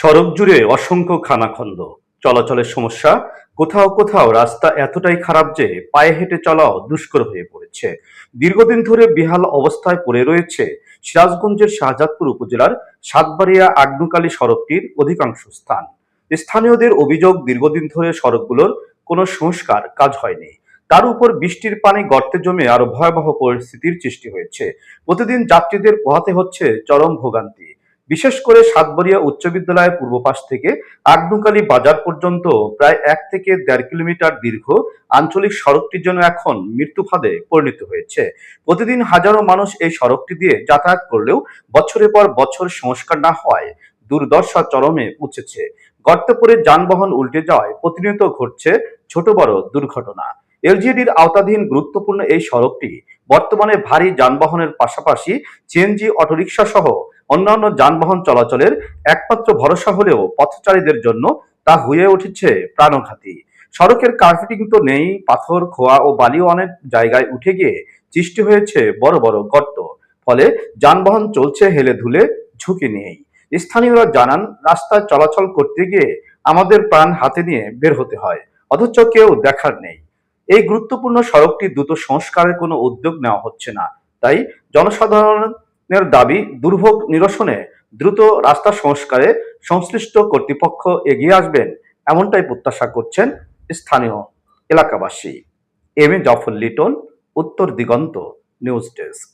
সড়ক জুড়ে অসংখ্য খানাখন্দ। চলাচলের সমস্যা, কোথাও কোথাও রাস্তা এতটাই খারাপ যে পায়ে হেঁটে চলাও দুষ্কর হয়ে পড়েছে। দীর্ঘদিন ধরে বিহাল অবস্থায় পড়ে রয়েছে সিরাজগঞ্জের শাহজাদপুর উপজেলার সাতবাড়িয়া আগ্নুকালী সড়কটির অধিকাংশ স্থান। স্থানীয়দের অভিযোগ, দীর্ঘদিন ধরে সড়কগুলোর কোনো সংস্কার কাজ হয়নি। তার উপর বৃষ্টির পানি গর্তে জমে আরও ভয়াবহ পরিস্থিতির সৃষ্টি হয়েছে। প্রতিদিন যাত্রীদের পোহাতে হচ্ছে চরম ভোগান্তি। বিশেষ করে সাতবাড়িয়া উচ্চ বিদ্যালয়ের পূর্ব পাশ থেকে আগনুকালী বাজার পর্যন্ত প্রায় এক থেকে দেড় কিলোমিটার দীর্ঘ আঞ্চলিক সড়কটির জন্য এখন মৃত্যুফাদে পরিণত হয়েছে। প্রতিদিন হাজারো মানুষ এই সড়কটি দিয়ে যাতায়াত করলেও বছরের পর বছর সংস্কার না হওয়ায় দুর্দশা চরমে উঠেছে। গর্তে পড়ে যানবাহন উল্টে যাওয়ায় প্রতিনিয়ত ঘটছে ছোট বড় দুর্ঘটনা। এলজিডির আওতাধীন গুরুত্বপূর্ণ এই সড়কটি বর্তমানে ভারী যানবাহনের পাশাপাশি সিএনজি অটোরিকশা সহ অন্যান্য যানবাহন চলাচলের একমাত্র ভরসা হলেও পথচারীদের জন্য তা হয়ে উঠেছে প্রাণঘাতী। সড়কের কার্পেটিং তো নেই, পাথর, খোয়া ও বালিও অনেক জায়গায় উঠে গিয়ে সৃষ্টি হয়েছে বড় বড় গর্ত। ফলে যানবাহন চলছে হেলে ধুলে, ঝুঁকি নিয়েই স্থানীয়রা জানান, রাস্তায় চলাচল করতে গিয়ে আমাদের প্রাণ হাতে নিয়ে বের হতে হয়, অথচ কেউ দেখার নেই। এই গুরুত্বপূর্ণ সড়কটি দ্রুত সংস্কারের কোনো উদ্যোগ নেওয়া হচ্ছে না। তাই জনসাধারণের দাবি দুর্ভোগ নিরসনে দ্রুত রাস্তা সংস্কারে সংশ্লিষ্ট কর্তৃপক্ষ এগিয়ে আসবেন, এমনটাই প্রত্যাশা করছেন স্থানীয় এলাকাবাসী। এম এ জাফর লিটন, উত্তর দিগন্ত, নিউজ ডেস্ক।